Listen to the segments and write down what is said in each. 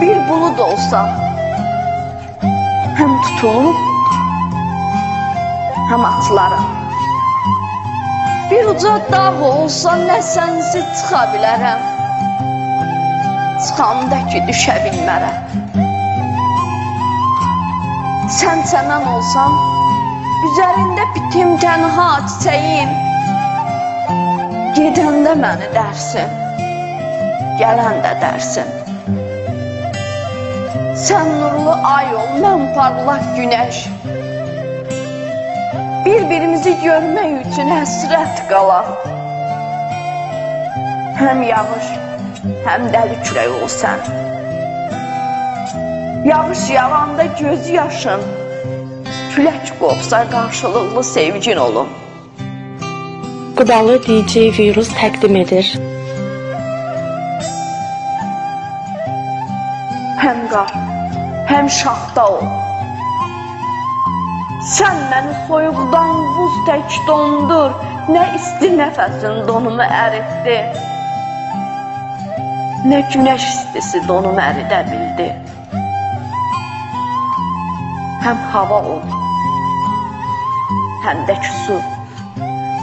bir bulud olsa hem tutulup hem atılarım. Bir uca dağ olsa ne sensiz çıxa bilərəm. Çıxanda ki düşə bilmərəm. Sən çəmən olsan, üzərində bitim tənha çiçəyin. Gedəndə məni dərsin, gələndə dərsin. Sən nurlu ay ol, mən parlaq günəş. Bir-birimizi görmək üçün həsrət qala. Həm yağış, həm dəli külək ol sən. Yağış yağanda göz yaşın, külək qopsa qarşılıqlı sevgin olum. Gıdalı DJ Virus təqdim edir. Həm qar, həm şaxta ol. Sən məni soyuqdan buz tək dondur, nə isti nəfəsin donumu əritdi. Nə günəş istisi donumu əridə bildi. Həm hava ol, həm də ki su.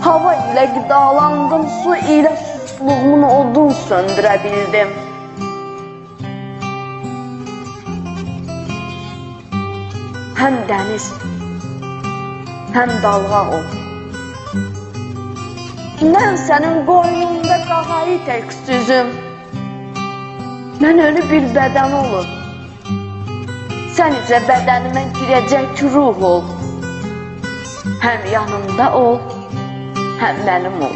Hava ilə qidalandım, su ilə susluğumun odun söndürə bildim. Həm dəniz, həm dalğa ol. Mən sənin qoynunda qağayı tək süzüm. Mən ölü bir bədən olum. Sən isə bədənimə girəcək ruh ol. Həm yanımda ol, həm mənim ol.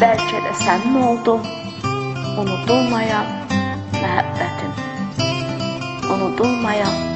Bəlkə də sənin oldum, unudulmayan məhəbbətin. Unudulmayan